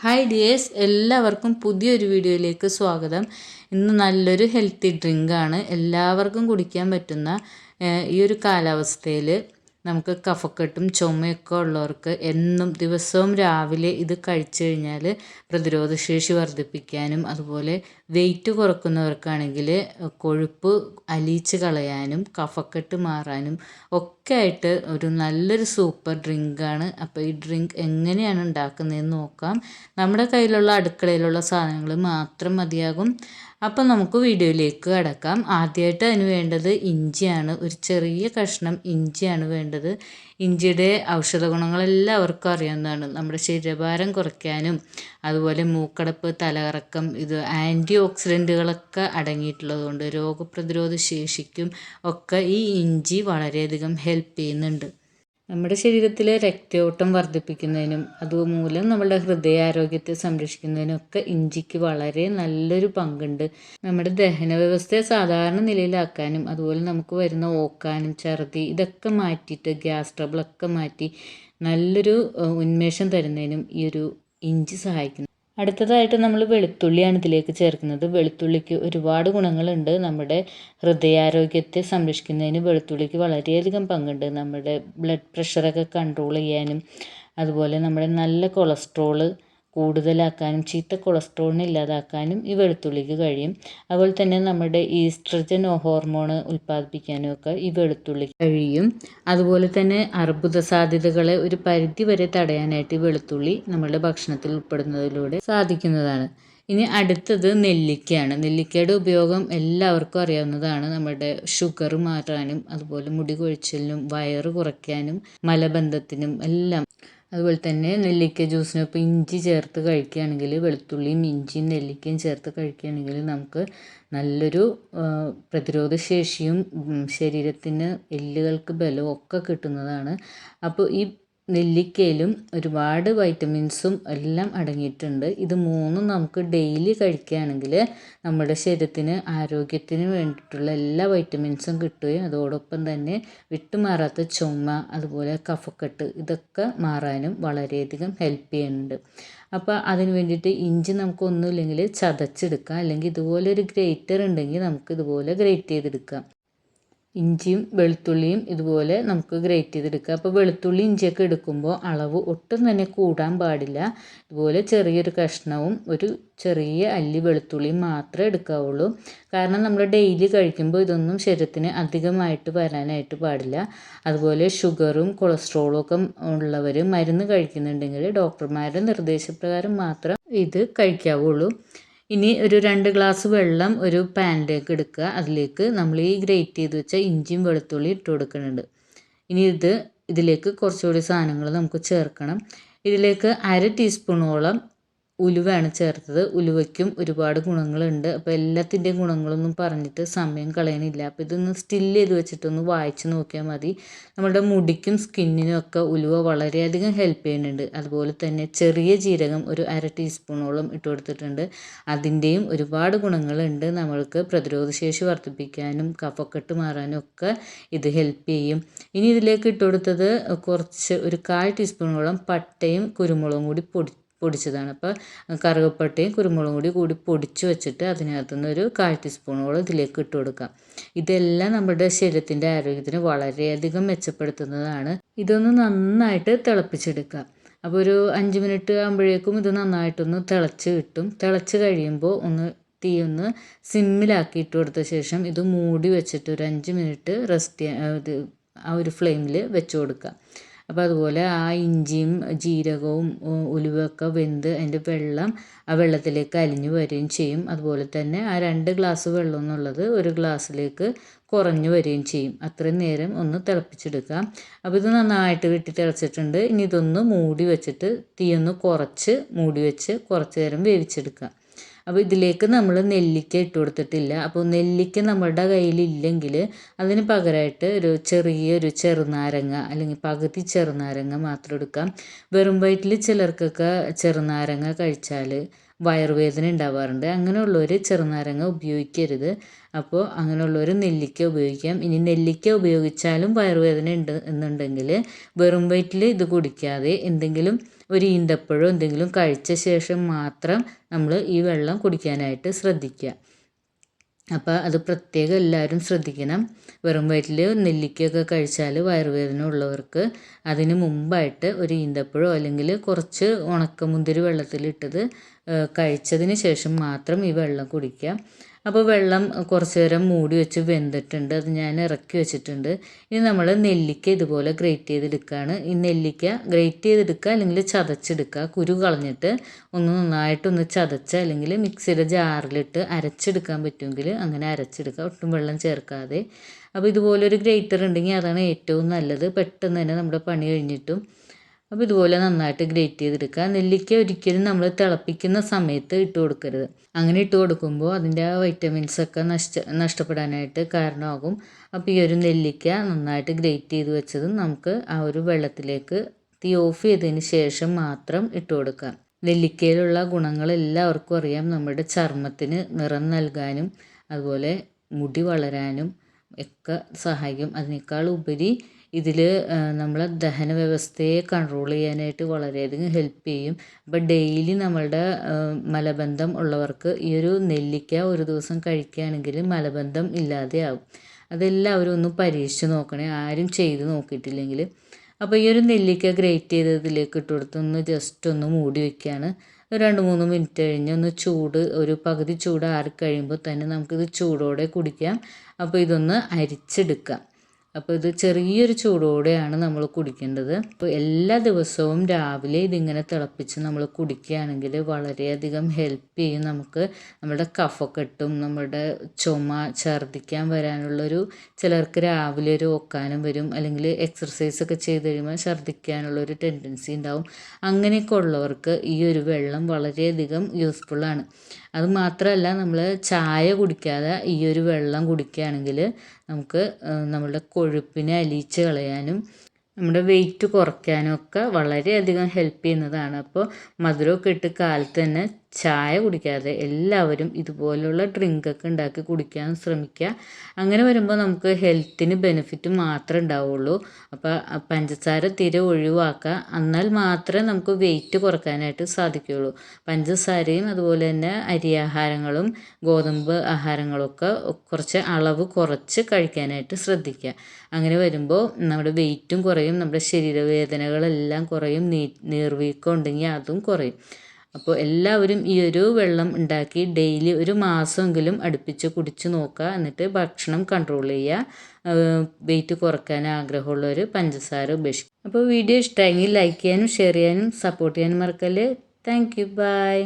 Hi dears എല്ലാവർക്കും പുതിയൊരു വീഡിയോയിലേക്ക് സ്വാഗതം. ഇന്ന് നല്ലൊരു ഹെൽത്തി ഡ്രിങ്കാണ് എല്ലാവർക്കും കുടിക്കാൻ പറ്റുന്ന ഈ ഒരു കാലാവസ്ഥയിൽ നമുക്ക് കഫക്കെട്ടും ചുമയൊക്കെ ഉള്ളവർക്ക് എന്നും ദിവസവും രാവിലെ ഇത് കഴിച്ചു കഴിഞ്ഞാൽ പ്രതിരോധശേഷി വർദ്ധിപ്പിക്കാനും അതുപോലെ വെയിറ്റ് കുറക്കുന്നവർക്കാണെങ്കിൽ കൊഴുപ്പ് അലിയിച്ച് കളയാനും കഫക്കെട്ട് മാറാനും ഒക്കെ ആയിട്ട് ഒരു നല്ലൊരു സൂപ്പർ ഡ്രിങ്കാണ് അപ്പോൾ ഈ ഡ്രിങ്ക് എങ്ങനെയാണ് ഉണ്ടാക്കുന്നതെന്ന് നോക്കാം. നമ്മുടെ കയ്യിലുള്ള അടുക്കളയിലുള്ള സാധനങ്ങൾ മാത്രം മതിയാകും. അപ്പം നമുക്ക് വീഡിയോയിലേക്ക് കടക്കാം. ആദ്യമായിട്ട് അതിന് വേണ്ടത് ഇഞ്ചിയാണ്. ഒരു ചെറിയ കഷ്ണം ഇഞ്ചിയാണ് വേണ്ടത്. ഇഞ്ചിയുടെ ഔഷധ ഗുണങ്ങളെല്ലാം അവർക്കും അറിയാവുന്നതാണ്. നമ്മുടെ ശരീരഭാരം കുറയ്ക്കാനും അതുപോലെ മൂക്കടപ്പ് തലകറക്കം ഇത് ആന്റി ഓക്സിഡന്റുകളൊക്കെ അടങ്ങിയിട്ടുള്ളതുകൊണ്ട് രോഗപ്രതിരോധ ശേഷിക്കും ഒക്കെ ഈ ഇഞ്ചി വളരെയധികം ഹെൽപ്പ് ചെയ്യുന്നുണ്ട്. നമ്മുടെ ശരീരത്തിലെ രക്തയോട്ടം വർദ്ധിപ്പിക്കുന്നതിനും അതുമൂലം നമ്മുടെ ഹൃദയാരോഗ്യത്തെ സംരക്ഷിക്കുന്നതിനും ഒക്കെ ഇഞ്ചിക്ക് വളരെ നല്ലൊരു പങ്കുണ്ട്. നമ്മുടെ ദഹന വ്യവസ്ഥയെ സാധാരണ നിലയിലാക്കാനും അതുപോലെ നമുക്ക് വരുന്ന ഓക്കാനും ഛർദി ഇതൊക്കെ മാറ്റിയിട്ട് ഗ്യാസ് ട്രബിളൊക്കെ മാറ്റി നല്ലൊരു ഉന്മേഷം തരുന്നതിനും ഈ ഒരു ഇഞ്ചി സഹായിക്കുന്നു. അടുത്തതായിട്ട് നമ്മൾ വെളുത്തുള്ളിയാണ് ഇതിലേക്ക് ചേർക്കുന്നത്. വെളുത്തുള്ളിക്ക് ഒരുപാട് ഗുണങ്ങളുണ്ട്. നമ്മുടെ ഹൃദയാരോഗ്യത്തെ സംരക്ഷിക്കുന്നതിന് വെളുത്തുള്ളിക്ക് വളരെയധികം പങ്കുണ്ട്. നമ്മുടെ ബ്ലഡ് പ്രഷറൊക്കെ കൺട്രോൾ ചെയ്യാനും അതുപോലെ നമ്മുടെ നല്ല കൊളസ്ട്രോൾ കൂടുതലാക്കാനും ചീത്ത കൊളസ്ട്രോളിനെ ഇല്ലാതാക്കാനും ഈ വെളുത്തുള്ളിക്ക് കഴിയും. അതുപോലെ തന്നെ നമ്മുടെ ഈസ്ട്രജൻ ഹോർമോൺ ഉൽപ്പാദിപ്പിക്കാനും ഒക്കെ ഈ വെളുത്തുള്ളി കഴിയും. അതുപോലെ തന്നെ അർബുദ സാധ്യതകളെ ഒരു പരിധി വരെ തടയാനായിട്ട് ഈ വെളുത്തുള്ളി നമ്മുടെ ഭക്ഷണത്തിൽ ഉൾപ്പെടുന്നതിലൂടെ സാധിക്കുന്നതാണ്. ഇനി അടുത്തത് നെല്ലിക്കയാണ്. നെല്ലിക്കയുടെ ഉപയോഗം എല്ലാവർക്കും അറിയാവുന്നതാണ്. നമ്മുടെ ഷുഗർ മാറ്റാനും അതുപോലെ മുടി കൊഴിച്ചിലിനും വയറ് കുറയ്ക്കാനും മലബന്ധത്തിനും എല്ലാം. അതുപോലെ തന്നെ നെല്ലിക്ക ജ്യൂസിനൊപ്പം ഇഞ്ചി ചേർത്ത് കഴിക്കുകയാണെങ്കിൽ വെളുത്തുള്ളിയും ഇഞ്ചിയും നെല്ലിക്കയും ചേർത്ത് കഴിക്കുകയാണെങ്കിൽ നമുക്ക് നല്ലൊരു പ്രതിരോധ ശേഷിയും ശരീരത്തിന് എല്ലുകൾക്ക് ബലവും ഒക്കെ കിട്ടുന്നതാണ്. അപ്പോൾ ഈ നെല്ലിക്കയിലും ഒരുപാട് വൈറ്റമിൻസും എല്ലാം അടങ്ങിയിട്ടുണ്ട്. ഇത് മൂന്നും നമുക്ക് ഡെയിലി കഴിക്കുകയാണെങ്കിൽ നമ്മുടെ ശരീരത്തിന് ആരോഗ്യത്തിന് വേണ്ടിയിട്ടുള്ള എല്ലാ വൈറ്റമിൻസും കിട്ടുകയും അതോടൊപ്പം തന്നെ വിട്ടുമാറാത്ത ചുമ അതുപോലെ കഫക്കെട്ട് ഇതൊക്കെ മാറാനും വളരെയധികം ഹെൽപ്പ് ചെയ്യുന്നുണ്ട്. അപ്പോൾ അതിന് വേണ്ടിയിട്ട് ഇഞ്ചി നമുക്കൊന്നുമില്ലെങ്കിൽ ചതച്ചെടുക്കാം. അല്ലെങ്കിൽ ഇതുപോലെ ഒരു ഗ്രേറ്റർ ഉണ്ടെങ്കിൽ നമുക്ക് ഇതുപോലെ ഗ്രേറ്റ് ചെയ്തെടുക്കാം. ഇഞ്ചിയും വെളുത്തുള്ളിയും ഇതുപോലെ നമുക്ക് ഗ്രേറ്റ് ചെയ്തെടുക്കുക. അപ്പോൾ വെളുത്തുള്ളി ഇഞ്ചിയൊക്കെ എടുക്കുമ്പോൾ അളവ് ഒട്ടും തന്നെ കൂടാൻ പാടില്ല. ഇതുപോലെ ചെറിയൊരു കഷ്ണവും ഒരു ചെറിയ അല്ലി വെളുത്തുള്ളിയും മാത്രമേ എടുക്കാവുള്ളൂ. കാരണം നമ്മൾ ഡെയിലി കഴിക്കുമ്പോൾ ഇതൊന്നും ശരീരത്തിന് അധികമായിട്ട് വരാനായിട്ട് പാടില്ല. അതുപോലെ ഷുഗറും കൊളസ്ട്രോളും ഒക്കെ ഉള്ളവർ മരുന്ന് കഴിക്കുന്നുണ്ടെങ്കിൽ ഡോക്ടർമാരുടെ നിർദ്ദേശപ്രകാരം മാത്രം ഇത് കഴിക്കാവുള്ളൂ. ഇനി ഒരു രണ്ട് ഗ്ലാസ് വെള്ളം ഒരു പാനിലേക്ക് എടുക്കുക. അതിലേക്ക് നമ്മൾ ഈ ഗ്രേറ്റ് ചെയ്ത് വെച്ച ഇഞ്ചിയും വെളുത്തുള്ളിയും ഇട്ട് കൊടുക്കുന്നുണ്ട്. ഇനി ഇത് ഇതിലേക്ക് കുറച്ചുകൂടി സാധനങ്ങൾ നമുക്ക് ചേർക്കണം. ഇതിലേക്ക് അര ടീസ്പൂണോളം ഉലുവയാണ് ചേർത്തത്. ഉലുവയ്ക്കും ഒരുപാട് ഗുണങ്ങളുണ്ട്. അപ്പോൾ എല്ലാത്തിന്റെയും ഗുണങ്ങളൊന്നും പറഞ്ഞിട്ട് സമയം കളയാനില്ല അപ്പോൾ ഇതൊന്ന് സ്റ്റിൽ ചെയ്ത് വെച്ചിട്ടൊന്ന് വായിച്ച് നോക്കിയാൽ മതി. നമ്മുടെ മുടിക്കും സ്കിന്നിനും ഒക്കെ ഉലുവ വളരെയധികം ഹെൽപ്പ് ചെയ്യുന്നുണ്ട്. അതുപോലെ തന്നെ ചെറിയ ജീരകം ഒരു അര ടീസ്പൂണോളം ഇട്ട് കൊടുത്തിട്ടുണ്ട്. അതിന്റെയും ഒരുപാട് ഗുണങ്ങളുണ്ട്. നമ്മൾക്ക് പ്രതിരോധശേഷി വർദ്ധിപ്പിക്കാനും കഫക്കെട്ട് മാറാനും ഒക്കെ ഇത് ഹെൽപ്പ് ചെയ്യും. ഇനി ഇതിലേക്ക് ഇട്ട് കൊടുത്തത് കുറച്ച് ഒരു കാൽ ടീസ്പൂണോളം പട്ടയും കുരുമുളകും കൂടി പൊടി പൊടിച്ചതാണ്. അപ്പോൾ കറുകപ്പട്ടയും കുരുമുളകും കൂടി കൂടി പൊടിച്ച് വെച്ചിട്ട് അതിനകത്തുനിന്ന് ഒരു കാൽ ടീസ്പൂണോളം ഇതിലേക്ക് ഇട്ട് കൊടുക്കാം. ഇതെല്ലാം നമ്മുടെ ശരീരത്തിന്റെ ആരോഗ്യത്തിന് വളരെയധികം മെച്ചപ്പെടുത്തുന്നതാണ്. ഇതൊന്ന് നന്നായിട്ട് തിളപ്പിച്ചെടുക്കുക അപ്പോൾ ഒരു അഞ്ച് മിനിറ്റ് ആകുമ്പോഴേക്കും ഇത് നന്നായിട്ടൊന്ന് തിളച്ച് കിട്ടും. തിളച്ച് കഴിയുമ്പോൾ ഒന്ന് തീ ഒന്ന് സിമ്മിലാക്കി ഇട്ട് കൊടുത്ത ശേഷം ഇത് മൂടി വെച്ചിട്ട് ഒരു അഞ്ച് മിനിറ്റ് റെസ്റ്റ് ആ ഒരു ഫ്ലെയിമിൽ വെച്ച് കൊടുക്കുക അപ്പോൾ അതുപോലെ ആ ഇഞ്ചിയും ജീരകവും ഉലുവയൊക്കെ വെന്ത് അതിന്റെ വെള്ളം ആ വെള്ളത്തിലേക്ക് അലിഞ്ഞു വരികയും ചെയ്യും. അതുപോലെ തന്നെ ആ രണ്ട് ഗ്ലാസ് വെള്ളം എന്നുള്ളത് ഒരു ഗ്ലാസ്സിലേക്ക് കുറഞ്ഞു വരികയും ചെയ്യും. അത്രയും നേരം ഒന്ന് തിളപ്പിച്ചെടുക്കാം അപ്പോൾ ഇത് നന്നായിട്ട് വെട്ടി തിളച്ചിട്ടുണ്ട്. ഇനി ഇതൊന്ന് മൂടി വെച്ചിട്ട് തീയൊന്ന് കുറച്ച് മൂടി വെച്ച് കുറച്ച് നേരം വേവിച്ചെടുക്കാം അപ്പോൾ ഇതിലേക്ക് നമ്മൾ നെല്ലിക്ക ഇട്ട് കൊടുത്തിട്ടില്ല. അപ്പോൾ നെല്ലിക്ക നമ്മുടെ കയ്യിലില്ലെങ്കിൽ അതിന് പകരമായിട്ട് ഒരു ചെറിയൊരു ചെറുനാരങ്ങ അല്ലെങ്കിൽ പകുതി ചെറുനാരങ്ങ മാത്രം എടുക്കാം. വെറും വയറ്റിൽ ചിലർക്കൊക്കെ ചെറുനാരങ്ങ കഴിച്ചാൽ വയറുവേദന ഉണ്ടാവാറുണ്ട്. അങ്ങനെയുള്ളവർ ചെറുനാരങ്ങ ഉപയോഗിക്കരുത്. അപ്പോൾ അങ്ങനെയുള്ളവർ നെല്ലിക്ക ഉപയോഗിക്കാം. ഇനി നെല്ലിക്ക ഉപയോഗിച്ചാലും വയറുവേദന ഉണ്ട് എന്നുണ്ടെങ്കിൽ വെറും വയറ്റിൽ ഇത് കുടിക്കാതെ എന്തെങ്കിലും ഒരു ഈന്തപ്പഴമോ എന്തെങ്കിലും കഴിച്ച ശേഷം മാത്രം നമ്മൾ ഈ വെള്ളം കുടിക്കാനായിട്ട് ശ്രദ്ധിക്കുക. അപ്പോൾ അത് പ്രത്യേകം എല്ലാവരും ശ്രദ്ധിക്കണം. വെറും വയറ്റിൽ നെല്ലിക്കയൊക്കെ കഴിച്ചാൽ വയറുവേദന ഉള്ളവർക്ക് അതിന് മുമ്പായിട്ട് ഒരു ഈന്തപ്പഴമോ അല്ലെങ്കിൽ കുറച്ച് ഉണക്കമുന്തിരി വെള്ളത്തിലിട്ടത് കഴിച്ചതിന് ശേഷം മാത്രം ഈ വെള്ളം കുടിക്കുക. അപ്പോൾ വെള്ളം കുറച്ച് നേരം മൂടി വെച്ച് വെന്തിട്ടുണ്ട്. അത് ഞാൻ ഇറക്കി വെച്ചിട്ടുണ്ട്. ഇനി നമ്മൾ നെല്ലിക്ക ഇതുപോലെ ഗ്രേറ്റ് ചെയ്തെടുക്കുകയാണ്. ഈ നെല്ലിക്ക ഗ്രേറ്റ് ചെയ്തെടുക്കുക അല്ലെങ്കിൽ ചതച്ചെടുക്കുക. കുരു കളഞ്ഞിട്ട് ഒന്ന് നന്നായിട്ടൊന്ന് ചതച്ച അല്ലെങ്കിൽ മിക്സിയുടെ ജാറിലിട്ട് അരച്ചെടുക്കാൻ പറ്റുമെങ്കിൽ അങ്ങനെ അരച്ചെടുക്കുക. ഒട്ടും വെള്ളം ചേർക്കാതെ. അപ്പോൾ ഇതുപോലൊരു ഗ്രേറ്റർ ഉണ്ടെങ്കിൽ അതാണ് ഏറ്റവും നല്ലത്. പെട്ടെന്ന് തന്നെ നമ്മുടെ പണി കഴിഞ്ഞിട്ടും അപ്പോൾ ഇതുപോലെ നന്നായിട്ട് ഗ്രേറ്റ് ചെയ്തെടുക്കുക. നെല്ലിക്ക ഒരിക്കലും നമ്മൾ തിളപ്പിക്കുന്ന സമയത്ത് ഇട്ട് കൊടുക്കരുത്. അങ്ങനെ ഇട്ട് കൊടുക്കുമ്പോൾ അതിന്റെ ആ വൈറ്റമിൻസൊക്കെ നഷ്ട നഷ്ടപ്പെടാനായിട്ട് കാരണമാകും. അപ്പോൾ ഈ ഒരു നെല്ലിക്ക നന്നായിട്ട് ഗ്രേറ്റ് ചെയ്ത് വെച്ചത് നമുക്ക് ആ ഒരു വെള്ളത്തിലേക്ക് തീ ഓഫ് ചെയ്തതിന് ശേഷം മാത്രം ഇട്ട് കൊടുക്കുക. നെല്ലിക്കയിലുള്ള ഗുണങ്ങൾ എല്ലാവർക്കും അറിയാം. നമ്മുടെ ചർമ്മത്തിന് നിറം നൽകാനും അതുപോലെ മുടി വളരാനും ഒക്കെ സഹായിക്കും. അതിനേക്കാൾ ഉപരി ഇതിൽ നമ്മളെ ദഹന വ്യവസ്ഥയെ കൺട്രോൾ ചെയ്യാനായിട്ട് വളരെയധികം ഹെൽപ്പ് ചെയ്യും. അപ്പോൾ ഡെയിലി നമ്മളുടെ മലബന്ധം ഉള്ളവർക്ക് ഈ ഒരു നെല്ലിക്ക ഒരു ദിവസം കഴിക്കുകയാണെങ്കിൽ മലബന്ധം ഇല്ലാതെയാവും. അതെല്ലാവരും ഒന്ന് പരീക്ഷിച്ച് നോക്കണേ. ആരും ചെയ്ത് നോക്കിയിട്ടില്ലെങ്കിൽ. അപ്പോൾ ഈ ഒരു നെല്ലിക്ക ഗ്രേറ്റ് ചെയ്തതിലേക്ക് ഇട്ട് കൊടുത്ത് ഒന്ന് ജസ്റ്റ് ഒന്ന് മൂടി വയ്ക്കുകയാണ് രണ്ട് മൂന്ന് മിനിറ്റ് കഴിഞ്ഞ് ഒന്ന് ചൂട് ഒരു പകുതി ചൂട് ആറി കഴിയുമ്പോൾ തന്നെ നമുക്കിത് ചൂടോടെ കുടിക്കാം. അപ്പോൾ ഇതൊന്ന് അരിച്ചെടുക്കാം. അപ്പോൾ ഇത് ചെറിയൊരു ചൂടോടെയാണ് നമ്മൾ കുടിക്കേണ്ടത്. അപ്പോൾ എല്ലാ ദിവസവും രാവിലെ ഇതിങ്ങനെ തിളപ്പിച്ച് നമ്മൾ കുടിക്കുകയാണെങ്കിൽ വളരെയധികം ഹെൽപ്പ് ചെയ്യും. നമുക്ക് നമ്മുടെ കഫക്കെട്ടും നമ്മുടെ ചുമ ഛർദ്ദിക്കാൻ വരാനുള്ളൊരു ചിലർക്ക് രാവിലെ ഒരു ഒക്കാനും വരും. അല്ലെങ്കിൽ എക്സർസൈസ് ഒക്കെ ചെയ്ത് കഴിയുമ്പോൾ ഛർദ്ദിക്കാനുള്ളൊരു ടെൻഡൻസി ഉണ്ടാവും. അങ്ങനെയൊക്കെ ഉള്ളവർക്ക് ഈ ഒരു വെള്ളം വളരെയധികം യൂസ്ഫുള്ളാണ് അത് മാത്രമല്ല നമ്മൾ ചായ കുടിക്കാതെ ഈ ഒരു വെള്ളം കുടിക്കുകയാണെങ്കിൽ നമുക്ക് നമ്മളുടെ കൊഴുപ്പിനെ അലിയിച്ച് കളയാനും നമ്മുടെ വെയിറ്റ് കുറയ്ക്കാനും ഒക്കെ വളരെയധികം ഹെൽപ്പ് ചെയ്യുന്നതാണ്. അപ്പോൾ മധുരമൊക്കെ ഇട്ട് കാലത്ത് തന്നെ ചായ കുടിക്കാതെ എല്ലാവരും ഇതുപോലുള്ള ഡ്രിങ്കൊക്കെ ഉണ്ടാക്കി കുടിക്കാൻ ശ്രമിക്കുക അങ്ങനെ വരുമ്പോൾ നമുക്ക് ഹെൽത്തിന് ബെനിഫിറ്റ് മാത്രമേ ഉണ്ടാവുള്ളൂ. അപ്പോൾ പഞ്ചസാര തീരെ ഒഴിവാക്കുക എന്നാൽ മാത്രമേ നമുക്ക് വെയിറ്റ് കുറക്കാനായിട്ട് സാധിക്കുകയുള്ളൂ പഞ്ചസാരയും അതുപോലെ തന്നെ അരിയാഹാരങ്ങളും ഗോതമ്പ് ആഹാരങ്ങളൊക്കെ കുറച്ച് അളവ് കുറച്ച് കഴിക്കാനായിട്ട് ശ്രദ്ധിക്കുക അങ്ങനെ വരുമ്പോൾ നമ്മുടെ വെയിറ്റും കുറയും നമ്മുടെ ശരീരവേദനകളെല്ലാം കുറയും നീ നീർവീക്കം ഉണ്ടെങ്കിൽ അതും കുറയും. അപ്പോൾ എല്ലാവരും ഈ ഒരു വെള്ളം ഉണ്ടാക്കി ഡെയിലി ഒരു മാസമെങ്കിലും അടുപ്പിച്ച് കുടിച്ച് നോക്കുക. എന്നിട്ട് ഭക്ഷണം കൺട്രോൾ ചെയ്യുക. വെയിറ്റ് കുറയ്ക്കാൻ ആഗ്രഹമുള്ളവർ പഞ്ചസാര ഉപേക്ഷിക്കും അപ്പോൾ വീഡിയോ ഇഷ്ടമായെങ്കിൽ ലൈക്ക് ചെയ്യാനും ഷെയർ ചെയ്യാനും സപ്പോർട്ട് ചെയ്യാനും മറക്കല്ലേ. Thank you by